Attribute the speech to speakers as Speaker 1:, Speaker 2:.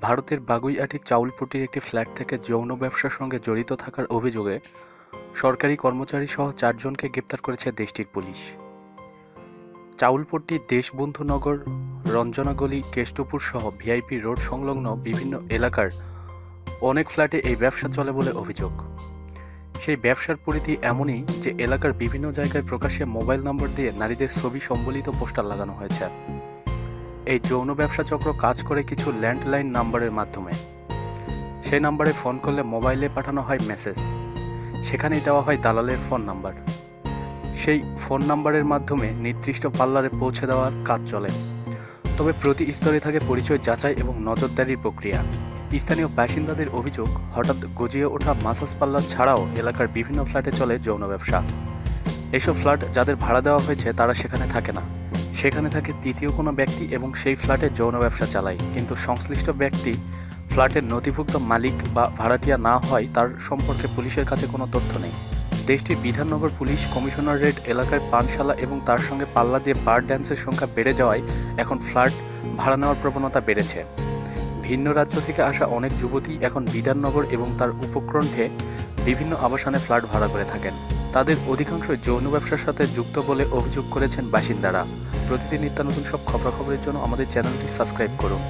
Speaker 1: ভারতের বাগুইআটির চাউলপট্টির একটি ফ্ল্যাট থেকে যৌন ব্যবসার সঙ্গে জড়িত থাকার অভিযোগে সরকারি কর্মচারী সহ চারজনকে গ্রেপ্তার করেছে দেশটির পুলিশ। চাউলপট্টির দেশবন্ধুনগর, রঞ্জনাগলি, কেষ্টপুর সহ ভিআইপি রোড সংলগ্ন বিভিন্ন এলাকার অনেক ফ্ল্যাটে এই ব্যবসা চলে বলে অভিযোগ। সেই ব্যবসার পরিধি এমনই যে এলাকার বিভিন্ন জায়গায় প্রকাশ্যে মোবাইল নম্বর দিয়ে নারীদের ছবি সম্বলিত পোস্টার লাগানো হয়েছে। এই যৌন ব্যবসা চক্র কাজ করে কিছু ল্যান্ডলাইন নাম্বারের মাধ্যমে। সেই নাম্বারে ফোন করলে মোবাইলে পাঠানো হয় মেসেজ। সেখানেই দেওয়া হয় দালালের ফোন নাম্বার। সেই ফোন নাম্বারের মাধ্যমে নির্দিষ্ট পার্লারে পৌঁছে দেওয়ার কাজ চলে। তবে প্রতি স্তরে থাকে পরিচয় যাচাই এবং নজরদারির প্রক্রিয়া। স্থানীয় বাসিন্দাদের অভিযোগ, হঠাৎ গজিয়ে ওঠা মাসাজ পার্লার ছাড়াও এলাকার বিভিন্ন ফ্ল্যাটে চলে যৌন ব্যবসা। এসব ফ্ল্যাট যাদের ভাড়া দেওয়া হয়েছে তারা সেখানে থাকে না। সেখানে থাকে তৃতীয় কোনো ব্যক্তি এবং সেই ফ্ল্যাটে যৌন ব্যবসা চালায়। কিন্তু সংশ্লিষ্ট ব্যক্তি ফ্ল্যাটের নথিভুক্ত মালিক বা ভাড়াটিয়া না হয়, তার সম্পর্কে পুলিশের কাছে কোনো তথ্য নেই। দেশটির বিধাননগর পুলিশ কমিশনারেট এলাকায় পানশালা এবং তার সঙ্গে পাল্লা দিয়ে বার ড্যান্সের সংখ্যা বেড়ে যাওয়ায় এখন ফ্ল্যাট ভাড়া নেওয়ার প্রবণতা বেড়েছে। ভিন্ন রাজ্য থেকে আসা অনেক যুবতী এখন বিধাননগর এবং তার উপকণ্ঠে বিভিন্ন আবাসনে ফ্ল্যাট ভাড়া করে থাকেন। তাদের অধিকাংশ যৌন ব্যবসার সাথে যুক্ত বলে অভিযোগ করেছেন বাসিন্দারা। প্রতিদিন নিত্য নতুন সব খবরাখবরের জন্য আমাদের চ্যানেলটি সাবস্ক্রাইব করুন।